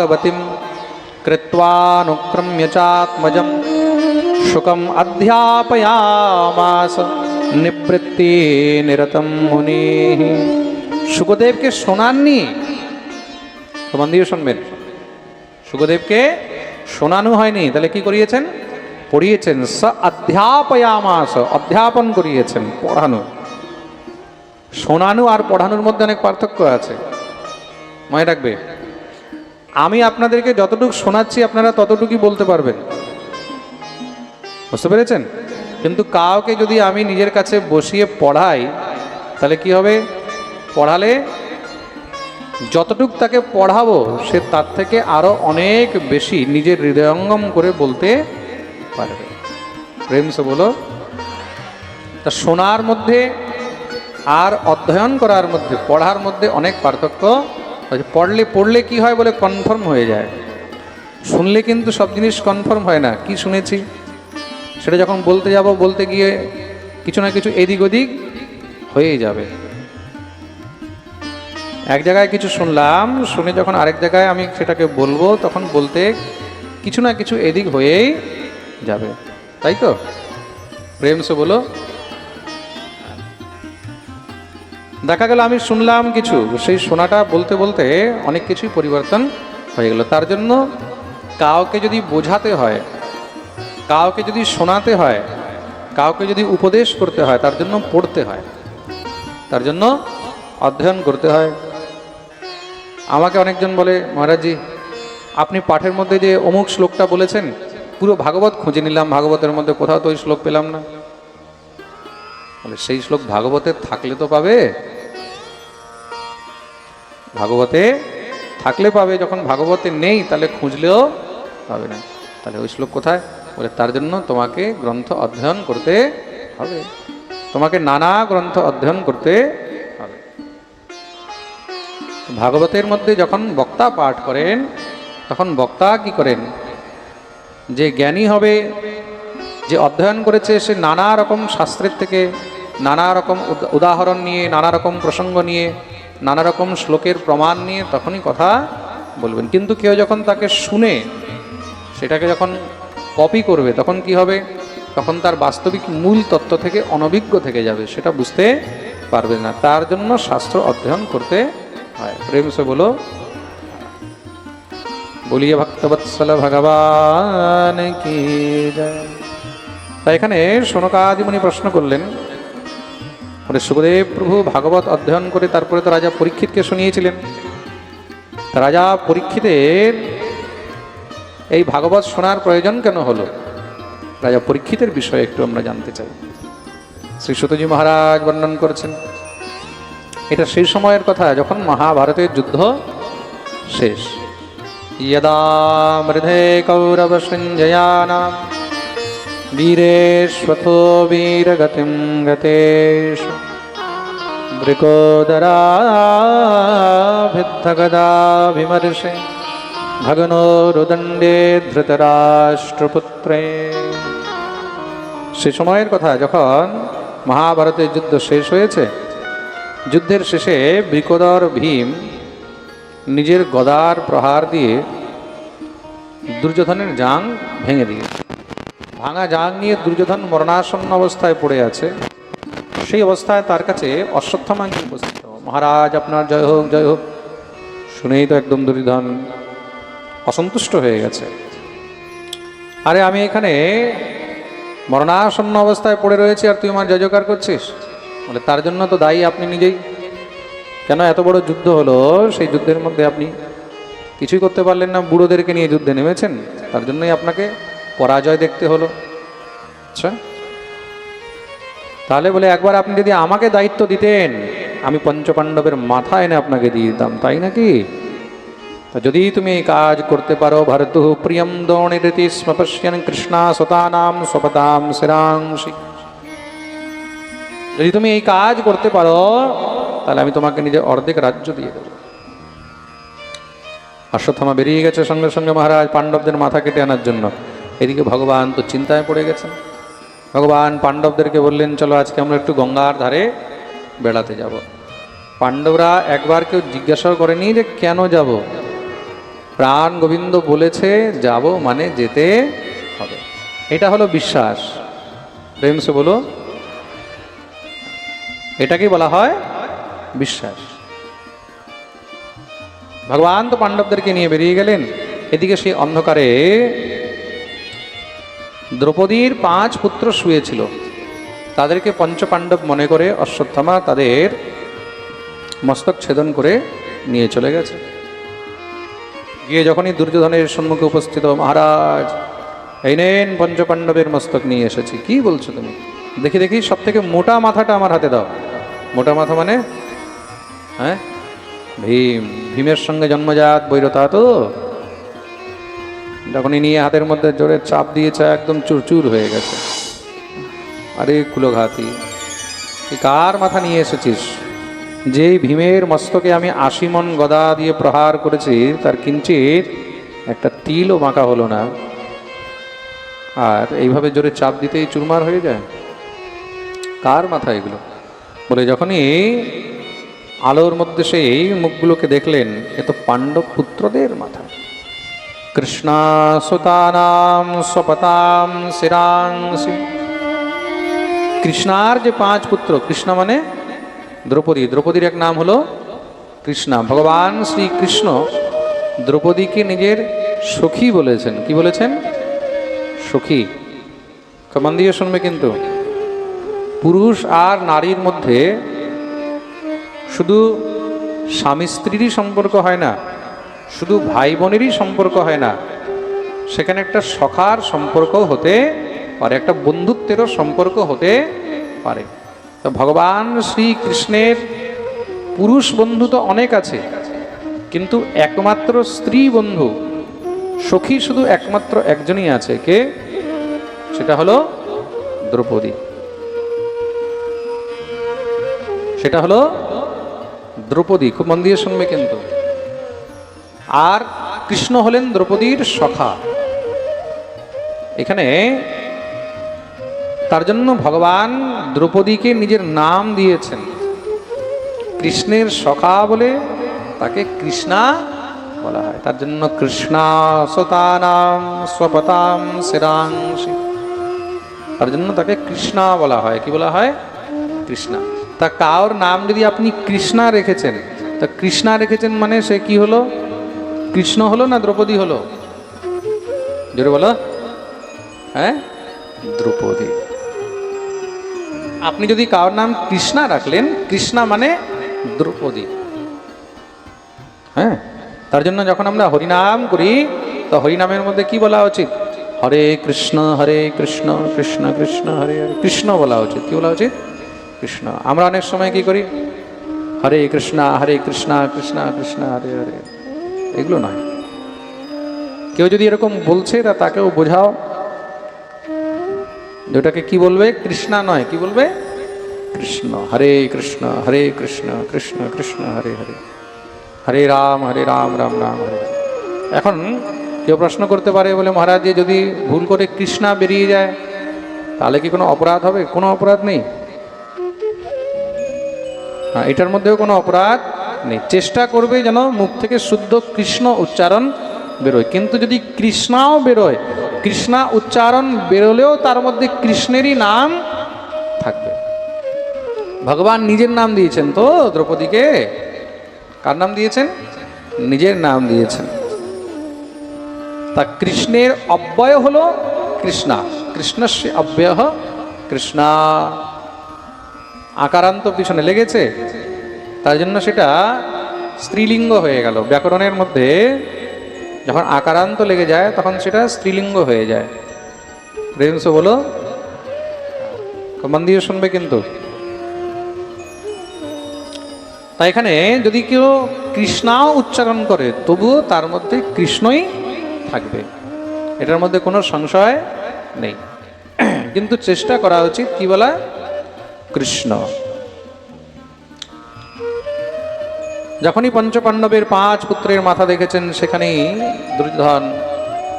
ভাগবতীম কৃত্বানুক্রম্য চাত্মজম শুকম অধ্যাপয়ামাস নিবৃত্তি নিরতম মুনি সুখদেবকে শোনাননি তো দিয়ে শুনবেন সুখদেবকে শোনানো হয়নি তাহলে কি করিয়েছেন পড়িয়েছেন স অধ্যাপয়ামাস অধ্যাপন করিয়েছেন পড়ানো শোনানো আর পড়ানোর মধ্যে অনেক পার্থক্য আছে মনে রাখবে আমি আপনাদেরকে যতটুকু শোনাচ্ছি, আপনারা ততটুকুই বলতে পারবেন। বুঝতে পেরেছেন? কিন্তু কাউকে যদি আমি নিজের কাছে বসিয়ে পড়াই, তাহলে কি হবে? পড়ালে যতটুক তাকে পড়াবো, সে তার থেকে আরও অনেক বেশি নিজের হৃদয়ঙ্গম করে বলতে পারবে। প্রেম সে বলো। তা শোনার মধ্যে আর অধ্যয়ন করার মধ্যে, পড়ার মধ্যে অনেক পার্থক্য। পড়লে পড়লে কি হয় বলে কনফার্ম হয়ে যায়। শুনলে কিন্তু সব জিনিস কনফার্ম হয় না। কি শুনেছি? সেটা যখন বলতে যাব, বলতে গিয়ে কিছু না কিছু এদিক ওদিক হয়েই যাবে। এক জায়গায় কিছু শুনলাম, শুনে যখন আরেক জায়গায় আমি সেটাকে বলব, তখন বলতে কিছু না কিছু এদিক হয়েই যাবে। তাই তো? প্রেম সে বলো দেখা গেল, আমি শুনলাম কিছু। সেই শোনাটা বলতে বলতে অনেক কিছুই পরিবর্তন হয়ে গেল। তার জন্য কাউকে যদি বোঝাতে হয়, কাউকে যদি শোনাতে হয়, কাউকে যদি উপদেশ করতে হয়, তার জন্য পড়তে হয়। তার জন্য অধ্যয়ন করতে হয়। আমাকে অনেকজন বলে, মহারাজজি, আপনি পাঠের মধ্যে যে অমুক শ্লোকটা বলেছেন, পুরো ভাগবত খুঁজে নিলাম। ভাগবতের মধ্যে কোথাও তো ওই শ্লোক পেলাম না। বলে, সেই শ্লোক ভাগবতের থাকলে তো পাবে। ভাগবতে থাকলে পাবে, যখন ভাগবতে নেই, তাহলে খুঁজলেও পাবে না। তাহলে ওই শ্লোক কোথায়? বলে, তার জন্য তোমাকে গ্রন্থ অধ্যয়ন করতে হবে। তোমাকে নানা গ্রন্থ অধ্যয়ন করতে হবে। ভাগবতের মধ্যে যখন বক্তা পাঠ করেন, তখন বক্তা কি করেন? যে জ্ঞানী হবে, যে অধ্যয়ন করেছে, সে নানা রকম শাস্ত্রের থেকে, নানা রকম উদাহরণ নিয়ে, নানা রকম প্রসঙ্গ নিয়ে নানা রকম শ্লোকের প্রমাণ নিয়ে তখনই কথা বলবেন। কিন্তু কেউ যখন তাকে শুনে সেটাকে যখন কপি করবে, তখন কি হবে? তখন তার বাস্তবিক মূল তত্ত্ব থেকে অনভিজ্ঞ থেকে যাবে, সেটা বুঝতে পারবে না। তার জন্য শাস্ত্র অধ্যয়ন করতে হয়। প্রেম সে বলো, বলিয়ে ভক্তবৎসল ভগবান কি। তাই এখানে শোনকাদিমণি প্রশ্ন করলেন বলে সুখদেব প্রভু ভাগবত অধ্যয়ন করে তারপরে তো রাজা পরীক্ষিতকে শুনিয়েছিলেন তা রাজা পরীক্ষিতের এই ভাগবত শোনার প্রয়োজন কেন হলো রাজা পরীক্ষিতের বিষয়ে একটু আমরা জানতে চাই শ্রী সুতজি মহারাজ বর্ণন করেছেন এটা সেই সময়ের কথা যখন মহাভারতের যুদ্ধ শেষ यदा मृधे कौरवसञ्जयानां वीरेष्वथो वीरगतिं गतेषु मृकोदराभिद्धगदाभिमर्षे भगनो रुदण्डे ধৃতরাষ্ট্রপুত্রে সে সময়ের কথা যখন মহাভারতের যুদ্ধ শেষ হয়েছে যুদ্ধের শেষে বৃকোদর ভীম নিজের গদার প্রহার দিয়ে দুর্যোধনের জাং ভেঙে দিয়ে ভাঙা জাং নিয়ে দুর্যোধন মরণাসন্ন অবস্থায় পড়ে আছে। সেই অবস্থায় তার কাছে অশ্বত্থমা গিয়ে উপস্থিত। মহারাজ, আপনার জয় হোক জয় হোক। শুনেই তো একদম দুর্যোধন অসন্তুষ্ট হয়ে গেছে। আরে, আমি এখানে মরণাসন্ন অবস্থায় পড়ে রয়েছি আর তুই আমার জয় জয়কার করছিস? বলে, তার জন্য তো দায়ী আপনি নিজেই। কেন এত বড় যুদ্ধ হলো? সেই যুদ্ধের মধ্যে আপনি কিছুই করতে পারলেন না। বুড়োদেরকে নিয়ে যুদ্ধে নেমেছেন। তার জন্যই আপনাকে পরাজয় দেখতে হলো। আচ্ছা। তাহলে বলে একবার আপনি যদি আমাকে দায়িত্ব দিতেন, আমি পঞ্চপাণ্ডবের মাথা এনে আপনাকে দিয়ে দিতাম, তাই নাকি? যদি তুমি এই কাজ করতে পারো, ভরতু প্রিয়ম দৌণিরতি স্ম পশ্যন কৃষ্ণা সতানাম স্বপতাম শিরাংশি। যদি তুমি এই কাজ করতে পারো, তাহলে আমি তোমাকে নিজে অর্ধেক রাজ্য দিয়ে দেবো। অশ্বত্থামা বেরিয়ে গেছে সঙ্গে সঙ্গে মহারাজ, পাণ্ডবদের মাথা কেটে আনার জন্য। এদিকে ভগবান তো চিন্তায় পড়ে গেছেন। ভগবান পাণ্ডবদেরকে বললেন, চলো আজকে আমরা একটু গঙ্গার ধারে বেড়াতে যাব। পাণ্ডবরা একবার কেউ জিজ্ঞাসাও করেনি যে কেন যাব। প্রাণ গোবিন্দ বলেছে, যাব মানে যেতে হবে। এটা হলো বিশ্বাস। প্রেম সে বলো, এটাকেই বলা হয় বিশ্বাস। ভগবান তো পাণ্ডবদেরকে নিয়ে বেরিয়ে গেলেন। এদিকে সেই অন্ধকারে দ্রৌপদীর পাঁচ পুত্র শুয়েছিল। তাদেরকে পঞ্চপাণ্ডব মনে করে অশ্বত্থামা তাদের মস্তক ছেদন করে নিয়ে চলে গেছে। গিয়ে যখনই দুর্যোধনের সম্মুখে উপস্থিত মহারাজ, এই নেন পঞ্চপাণ্ডবের মস্তক নিয়ে এসেছি। কি বলছো তুমি? দেখি দেখি সব থেকে মোটা মাথাটা আমার হাতে দাও। মোটা মাথা মানে? হ্যাঁ? ভীম, ভীমের সঙ্গে জন্মজাত বৈরতা তো। যখনই নিয়ে হাতের মধ্যে জোরে চাপ দিয়েছে, একদম চুরচুর হয়ে গেছে। আরে কুলোঘাতি কার মাথা নিয়ে এসেছিস? যেই ভীমের মস্তকে আমি আশি মন গদা দিয়ে প্রহার করেছি, তার কিঞ্চিত একটা তিলও বাঁকা হলো না। আর এইভাবে জোরে চাপ দিতেই চুরমার হয়ে যায়? কার মাথা এগুলো? বলে যখনই আলোর মধ্যে সেই মুখগুলোকে দেখলেন, এ তো পাণ্ডব পুত্রদের মাথা। কৃষ্ণাসুতানাম স্বপতাম শিরাংসি কৃষ্ণার যে পাঁচ পুত্র, কৃষ্ণ মানে দ্রৌপদী। দ্রৌপদীর এক নাম হলো কৃষ্ণা। ভগবান শ্রীকৃষ্ণ দ্রৌপদীকে নিজের সখী বলেছেন। কি বলেছেন? সখী। কমান দিয়ে শুনবে কিন্তু। পুরুষ আর নারীর মধ্যে শুধু স্বামী স্ত্রীরই সম্পর্ক হয় না। শুধু ভাই বোনেরই সম্পর্ক হয় না, সেখানে একটা সখার সম্পর্ক হতে পারে, একটা বন্ধুত্বেরও সম্পর্ক হতে পারে। তো ভগবান শ্রীকৃষ্ণের পুরুষ বন্ধু তো অনেক আছে, কিন্তু একমাত্র স্ত্রী বন্ধু, সখী শুধু একমাত্র একজনই আছে, কে? সেটা হলো দ্রৌপদী। সেটা হলো দ্রৌপদী, খুব মন দিয়ে শুনবে কিন্তু। আর কৃষ্ণ হলেন দ্রৌপদীর সখা। এখানে তার জন্য ভগবান দ্রৌপদীকে নিজের নাম দিয়েছেন। কৃষ্ণের সখা বলে তাকে কৃষ্ণা বলা হয়। তার জন্য কৃষ্ণা সতানাম স্বপতাম শিরাংশি তার জন্য তাকে কৃষ্ণা বলা হয়। কি বলা হয়? কৃষ্ণা। তা কার নাম যদি আপনি কৃষ্ণা রেখেছেন, তা কৃষ্ণা রেখেছেন মানে সে কি হলো? কৃষ্ণ হলো না দ্রৌপদী হলো? জোরে বলো। হ্যাঁ? দ্রৌপদী। আপনি যদি কার নাম কৃষ্ণা রাখলেন, কৃষ্ণা মানে দ্রৌপদী। হ্যাঁ? তার জন্য যখন আমরা হরিনাম করি, তো হরিনামের মধ্যে কি বলা উচিত? হরে কৃষ্ণ হরে কৃষ্ণ কৃষ্ণ কৃষ্ণ, হরে হরে কৃষ্ণ বলা উচিত। কি বলা উচিত? কৃষ্ণ। আমরা অনেক সময় কি করি? হরে কৃষ্ণা হরে কৃষ্ণা কৃষ্ণা, কৃষ্ণ, হরে হরে। এগুলো নয়। কেউ যদি এরকম বলছে, তা তাকেও বোঝাও। যেটাকে কি বলবে? কৃষ্ণা নয়। কি বলবে? কৃষ্ণ। হরে কৃষ্ণ হরে কৃষ্ণ কৃষ্ণ কৃষ্ণ, হরে হরে। হরে রাম হরে রাম রাম রাম, হরে। এখন কেউ প্রশ্ন করতে পারে বলে, মহারাজ যদি ভুল করে কৃষ্ণা বেরিয়ে যায়, তাহলে কি কোনো অপরাধ হবে? কোনো অপরাধ নেই। হ্যাঁ এটার মধ্যেও কোনো অপরাধ নেই। চেষ্টা করবে যেন মুখ থেকে শুদ্ধ কৃষ্ণ উচ্চারণ বেরোয়। কিন্তু যদি কৃষ্ণাও বেরোয়, কৃষ্ণা উচ্চারণ বেরোলেও তার মধ্যে কৃষ্ণেরই নাম থাকবে। ভগবান নিজের নাম দিয়েছেন তো দ্রৌপদীকে? কার নাম দিয়েছেন? নিজের নাম দিয়েছেন। তা কৃষ্ণের অব্যয় হলো কৃষ্ণা। কৃষ্ণস্য অব্যয় কৃষ্ণা। আকারান্ত পিছনে লেগেছে। তার জন্য সেটা স্ত্রীলিঙ্গ হয়ে গেল। ব্যাকরণের মধ্যে যখন আকারান্ত লেগে যায়, তখন সেটা স্ত্রীলিঙ্গ হয়ে যায়। রেন্স বলো মন দিয়ে শুনবে কিন্তু। তাই এখানে যদি কেউ কৃষ্ণাও উচ্চারণ করে, তবুও তার মধ্যে কৃষ্ণই থাকবে। এটার মধ্যে কোনো সংশয় নেই। কিন্তু চেষ্টা করা উচিত কি বলা? কৃষ্ণ। যখনই পঞ্চপাণ্ডবের পাঁচ পুত্রের মাথা দেখেছেন, সেখানেই দুর্যোধন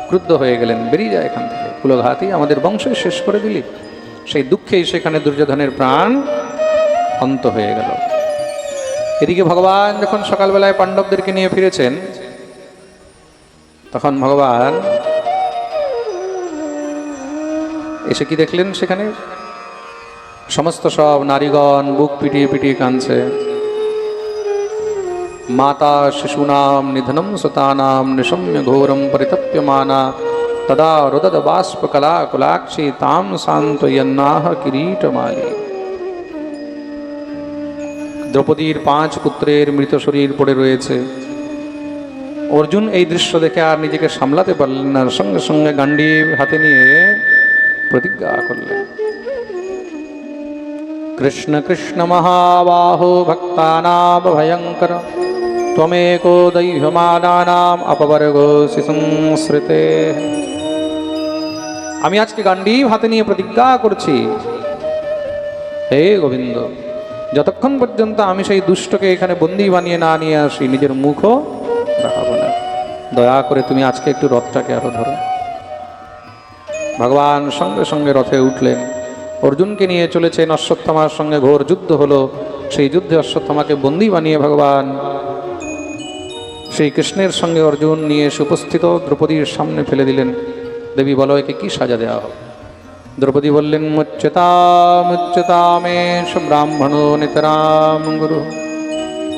ক্রুদ্ধ হয়ে গেলেন। বেরিয়ে যায় এখান থেকে। কুলঘাতি আমাদের বংশ শেষ করে দিলি। সেই দুঃখেই সেখানে দুর্যোধনের প্রাণ অন্ত হয়ে গেল। এদিকে ভগবান যখন সকালবেলায় পাণ্ডবদেরকে নিয়ে ফিরেছেন, তখন ভগবান এসে কি দেখলেন সেখানে? সমস্ত সব নারীগণ বুক পিটিয়ে পিটিয়ে কাঁদছে। মাতা শিশুনাম সুতানাম নিশম্য ঘোরম পরিতপ্যমানা। তদা রুদদ বাষ্প কলা কুলাক্ষী তাম সান্ত্বয়ন্নাহ কিরীটমালী দ্রৌপদীর পাঁচ পুত্রের মৃত শরীর পড়ে রয়েছে। অর্জুন এই দৃশ্য দেখে আর নিজেকে সামলাতে পারলেন না, সঙ্গে সঙ্গে গান্ডি হাতে নিয়ে প্রতিজ্ঞা করলেন। কৃষ্ণ কৃষ্ণ মহাবাহো ভক্তানাম ভয়ঙ্কর। ত্বমেকো দৈহমানানাম অপবর্গোসি সংস্মৃতে আমি আজকে গান্ডি হাতে নিয়ে প্রতিজ্ঞা করছি। হে গোবিন্দ, যতক্ষণ পর্যন্ত আমি সেই দুষ্টকে এখানে বন্দি বানিয়ে না নিয়ে আসি, নিজের মুখও দেখাবো না। দয়া করে তুমি আজকে একটু রথটাকে আরও ধরো। ভগবান সঙ্গে সঙ্গে রথে উঠলেন। অর্জুনকে নিয়ে চলেছেন অশ্বত্থামার সঙ্গে ঘোর যুদ্ধ হলো। সেই যুদ্ধে অশ্বত্থামাকে বন্দি বানিয়ে ভগবান সেই কৃষ্ণের সঙ্গে অর্জুন নিয়ে এসে উপস্থিত দ্রৌপদীর সামনে ফেলে দিলেন। দেবী বলয়কে কি সাজা দেওয়া হবে? দ্রৌপদী বললেন, মুচ্যতা মুচ্যতামেশ ব্রাহ্মণ নিতরাম গুরু।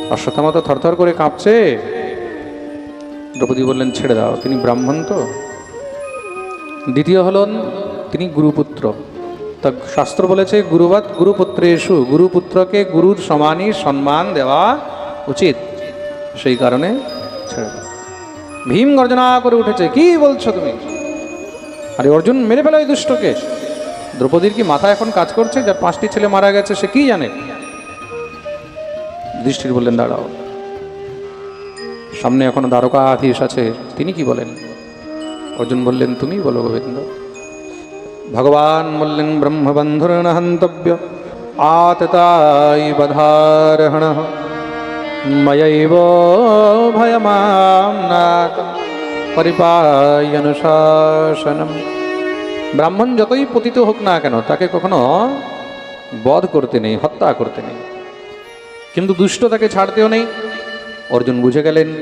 অশ্বত্থামা তো থরথর করে কাঁপছে। দ্রৌপদী বললেন, ছেড়ে দাও, তিনি ব্রাহ্মণ তো? দ্বিতীয় হলেন, তিনি গুরুপুত্র। তা শাস্ত্র বলেছে গুরুবাদ গুরুপুত্রেশু গুরুপুত্রকে গুরুর সমানই সম্মান দেওয়া উচিত। সেই কারণে ছেড়ে দাও। ভীম গর্জনা করে উঠেছে, কি বলছো তুমি? আরে অর্জুন, মেরে ফেলো এই দুষ্টকে। দ্রৌপদীর কি মাথা এখন কাজ করছে? যার পাঁচটি ছেলে মারা গেছে, সে কি জানে? দৃষ্টির বললেন, দাঁড়াও। সামনে এখনও দ্বারকাধীশ আছে। তিনি কি বলেন? অর্জুন বললেন, তুমি বলো গোবিন্দ। ভগবান বললেন, ব্রহ্মবন্ধুর হন্তব্য আততাই বধারহণ। ভয়মাম নাক পরিপায়নুশাসনম ব্রাহ্মণ যতই পতিত হোক না কেন, তাকে কখনো বধ করতে নেই, হত্যা করতে নেই। কিন্তু দুষ্ট তাকে ছাড়তেও নেই। অর্জুন বুঝে গেলেন,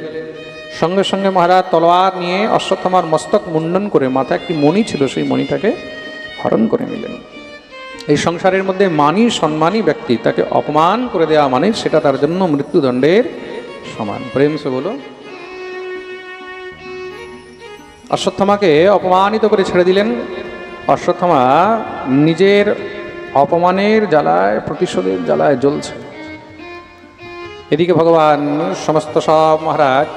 সঙ্গে সঙ্গে মহারাজ তলোয়ার নিয়ে অশ্বত্থমার মস্তক মুন্ডন করে মাথায় একটি মণি ছিল, সেই মণিটাকে হরণ করে নিলেন। এই সংসারের মধ্যে মানি, সম্মানী ব্যক্তি, তাকে অপমান করে দেওয়া মানে সেটা তার জন্য মৃত্যুদণ্ডের সমান। প্রেম সে বলো। অশ্বত্থামাকে অপমানিত করে ছেড়ে দিলেন। অশ্বত্থমা নিজের অপমানের জ্বালায়, প্রতিশোধের জ্বালায় জ্বলছে। এদিকে ভগবান সমস্ত সব মহারাজ,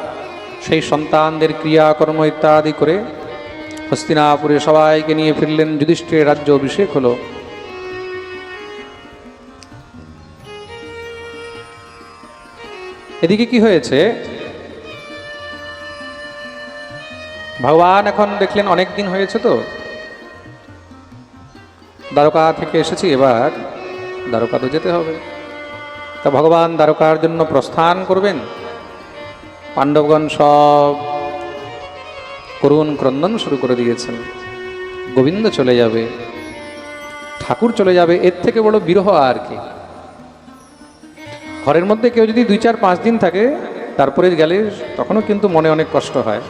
সেই সন্তানদের ক্রিয়াকর্ম ইত্যাদি করে হস্তিনাপুরে সবাইকে নিয়ে ফিরলেন। যুধিষ্ঠিরের রাজ্য অভিষেক হলো। এদিকে কি হয়েছে? ভগবান এখন দেখলেন অনেক দিন হয়েছে তো। দ্বারকা থেকে এসেছি, এবার দ্বারকা তো যেতে হবে। তা ভগবান দ্বারকার জন্য প্রস্থান করবেন। পাণ্ডবগণ সব করুণ ক্রন্দন শুরু করে দিয়েছেন। গোবিন্দ চলে যাবে, ঠাকুর চলে যাবে, এর থেকে বড় বিরহ আর কি। ঘরের মধ্যে কেউ যদি দুই চার পাঁচ দিন থাকে, তারপরে গেলে তখনও কিন্তু মনে অনেক কষ্ট হয়।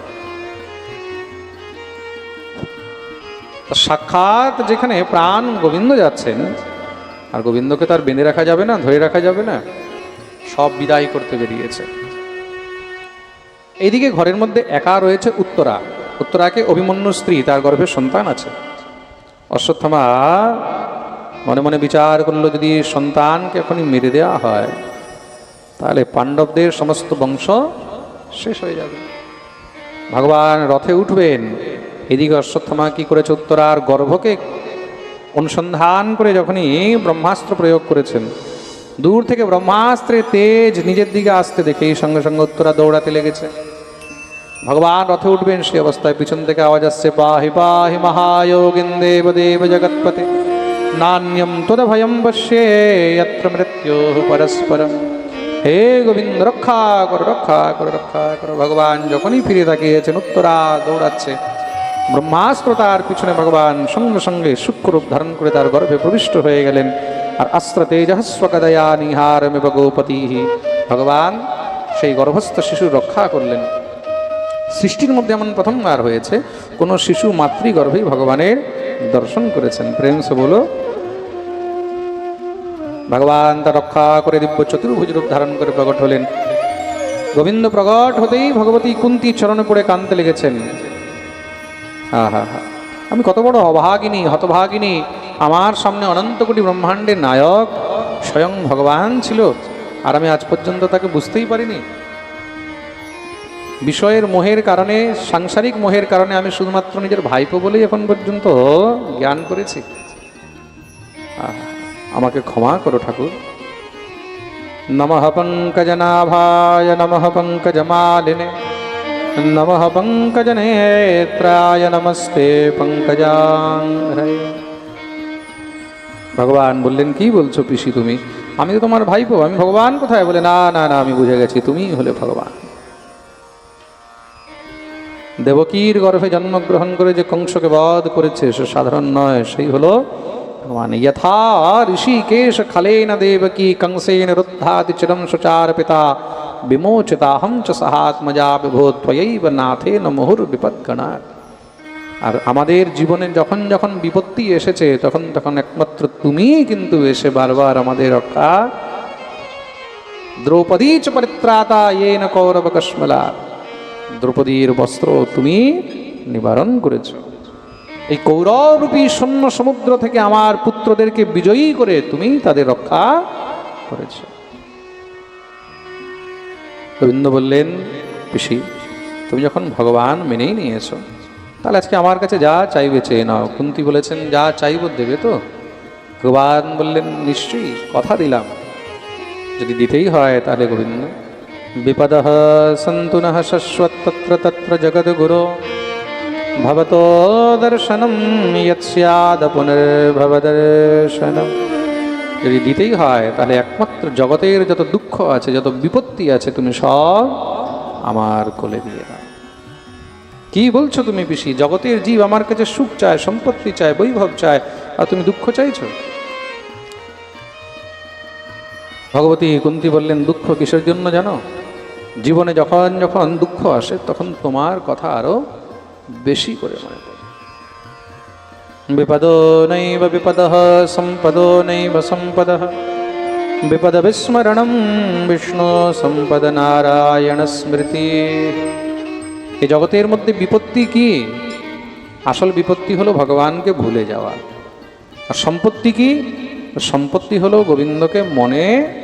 সাক্ষাৎ যেখানে প্রাণ গোবিন্দ যাচ্ছেন, আর গোবিন্দকে তার বেঁধে রাখা যাবে না, ধরে রাখা যাবে না, সব বিদায় করতে বেরিয়েছে। এইদিকে ঘরের মধ্যে একা রয়েছে উত্তরা। উত্তরাকে অভিমন্যু স্ত্রী, তার গর্ভে সন্তান আছে। অশ্বত্থমা, মনে মনে বিচার করল যদি সন্তানকে এখনই মেরে দেওয়া হয়। তাহলে পাণ্ডবদের সমস্ত বংশ শেষ হয়ে যাবে। ভগবান রথে উঠবেন। এদিকে অশ্বত্থমা কি করেছে উত্তরার গর্ভকে অনুসন্ধান করে যখনই ব্রহ্মাস্ত্র প্রয়োগ করেছেন, দূর থেকে ব্রহ্মাস্ত্রের তেজ নিজের দিকে আসতে দেখে এই সঙ্গে সঙ্গে উত্তরা দৌড়াতে লেগেছে। ভগবান রথে উঠবেন সে অবস্থায় পিছন থেকে আওয়াজ আসছে পাহি পাহি মহায়োগিন দেব দেব জগৎপতে, নান্যম তোদ ভয়ম পশ্যে মৃত্যু পরস্পরম হে গোবিন্দ, রক্ষা করো রক্ষা করো রক্ষা করো। ভগবান যখনই ফিরে তাকিয়েছেন, উত্তরা দৌড়াচ্ছে। ব্রহ্মাস্ত্র তার পিছনে ভগবান সঙ্গে সঙ্গে সূক্ষ্মরূপ ধারণ করে তার গর্ভে প্রবিষ্ট হয়ে গেলেন। আর আস্ত্র তেজস্বকদয়া নিহারমেব গোপতি ভগবান সেই গর্ভস্থ শিশু রক্ষা করলেন। সৃষ্টির মধ্যে এমন প্রথমবার হয়েছে, কোনো শিশু মাতৃগর্ভেই ভগবানের দর্শন করেছেন। প্রেম বলো ভগবান তা রক্ষা করে দিব্য চতুর্ভুজ রূপ ধারণ করে প্রকট হলেন। গোবিন্দ প্রকট হতেই ভগবতী কুন্তি চরণে পড়ে কানতে লেগেছেন। হা আমি কত বড় অভাগিনী হতভাগিনী আমার সামনে অনন্ত কোটি ব্রহ্মাণ্ডের নায়ক স্বয়ং ভগবান ছিল আর আমি আজ পর্যন্ত তাকে বুঝতেই পারিনি। বিষয়ের মোহের কারণে সাংসারিক মোহের কারণে আমি শুধুমাত্র নিজের ভাইপো বলেই এখন পর্যন্ত জ্ঞান করেছি। আহা, আমাকে ক্ষমা করো ঠাকুর। নমঃ পঙ্কজনাভায় নমঃ পঙ্কজমালিনে নমঃ পঙ্কজনেত্রায় নমস্তে পঙ্কজাঙ্ঘ্রয়ে ভগবান বললেন, কি বলছো পিসি তুমি? আমি তো তোমার ভাইপো, আমি ভগবান কোথায়? বলে, না না না, আমি বুঝে গেছি, তুমিই হলে ভগবান। দেবকীর গর্ভে জন্মগ্রহণ করে যে কংসকে বধ করেছে, সে সাধারণ নয়, সেই হলো ভগবান যথা ঋষিকেশ খালেন দেবকী কংসেন রুদ্ধাতি চিরম সুচার পিতা বিমোচিতাহম চ সহাত্মজা বিভো ত্বয়ৈব নাথেন মুহুর বিপদগণা আর আমাদের জীবনে যখন যখন বিপত্তি এসেছে, তখন তখন একমাত্র তুমিই কিন্তু এসে বারবার আমাদের রক্ষা। দ্রৌপদী চ পরিত্রাতা, ইয়েন কৌরব কশ্মলা দ্রৌপদীর বস্ত্র তুমি নিবারণ করেছ। এই কৌরবরূপী শূন্য সমুদ্র থেকে আমার পুত্রদেরকে বিজয়ী করে তুমি তাদের রক্ষা করেছ। গোবিন্দ বললেন, পিসি, তুমি যখন ভগবান মেনেই নিয়েছো, তাহলে আজকে আমার কাছে যা চাইবে চেয়ে নাও। কুন্তি বলেছেন, যা চাইব দেবে তো। ভগবান বললেন, নিশ্চয়ই, কথা দিলাম। যদি দিতেই হয় তাহলে গোবিন্দ। বিপদ সন্তু নঃ শশ্বত্তত্র তত্র জগদ্গুরো ভবতো দর্শনম ইয়ৎস্যাদ পুনর্ভবদর্শনম যদি দিতেই হয়, তাহলে একমাত্র জগতের যত দুঃখ আছে, যত বিপত্তি আছে, তুমি সব আমার কোলে দিয়ে দাও। কি বলছো তুমি পিসি? জগতের জীব আমার কাছে সুখ চায়, সম্পত্তি চায়, বৈভব চায়, আর তুমি দুঃখ চাইছো? ভগবতী কুন্তি বললেন, দুঃখ কিসের জন্য জানো? জীবনে যখন যখন দুঃখ আসে, তখন তোমার কথা আরও বেশি করে মনে পড়ে। বিপদো নৈব বিপদ সম্পদো নৈব সম্পদ। বিপদ বিস্মরণম বিষ্ণু সম্পদ নারায়ণ স্মৃতি। এই জগতের মধ্যে বিপত্তি কি? আসল বিপত্তি হলো ভগবানকে ভুলে যাওয়া। আর সম্পত্তি কি? সম্পত্তি হলো গোবিন্দকে মনে।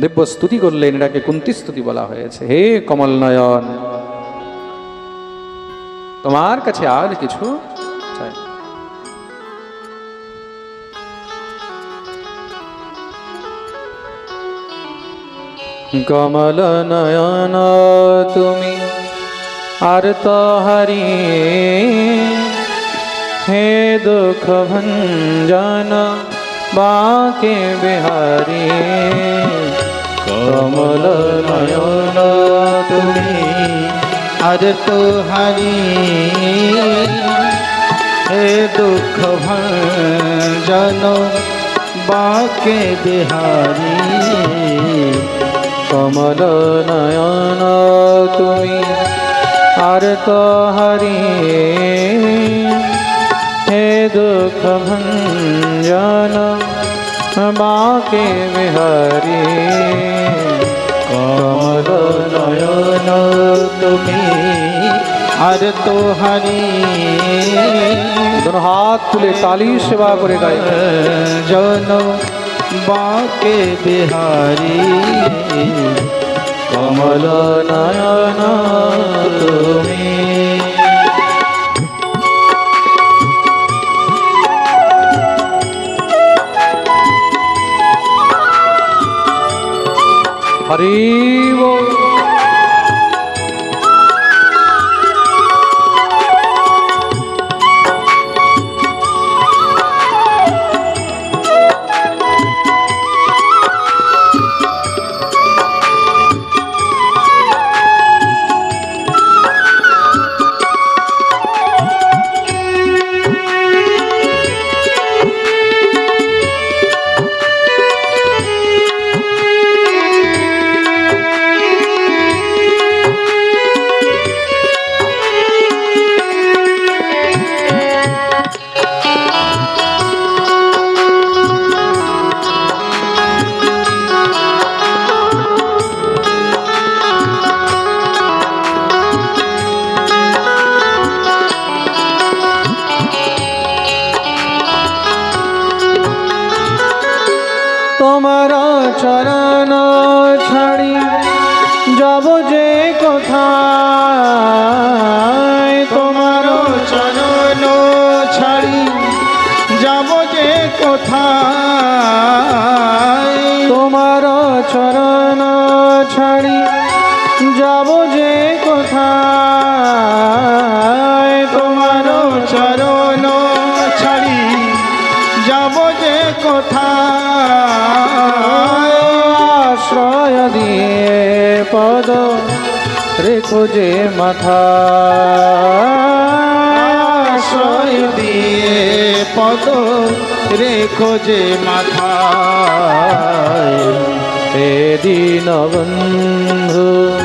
দিব্য স্তুতি করলেন এটাকে কুন্তি স্তুতি বলা হয়েছে। হে কমল নয়ন তোমার কাছে আর কিছু চাই কমল নয়ন, তুমি আর তো হারি হে দুঃখ ভঞ্জন, বাকে বিহারি। কমল নয়ন, তুমি আর তো হারি হে দুঃখ ভঞ্জন বাকে বিহারি। কমল নয়ন তুমি আর তো হারি হে দুঃখ ভঞ্জন বাকে বিহারি। কমল নয়ন তুমি আর তো হানি হাত তুলে তালি সেবা করে গায় জন বাকে বিহারী কমল নয়ন E ছাড়ি যাব যে কোথায়? তোমার চরণ ছাড়ি যাব যে কোথায়? তোমার চরণ ছাড়ি যাব যে কোথায়? আশ্রয় দিয়ে পদ রেখো যে মাথা। পদ রেখো যে মাথা এদিন দিন বন্ধু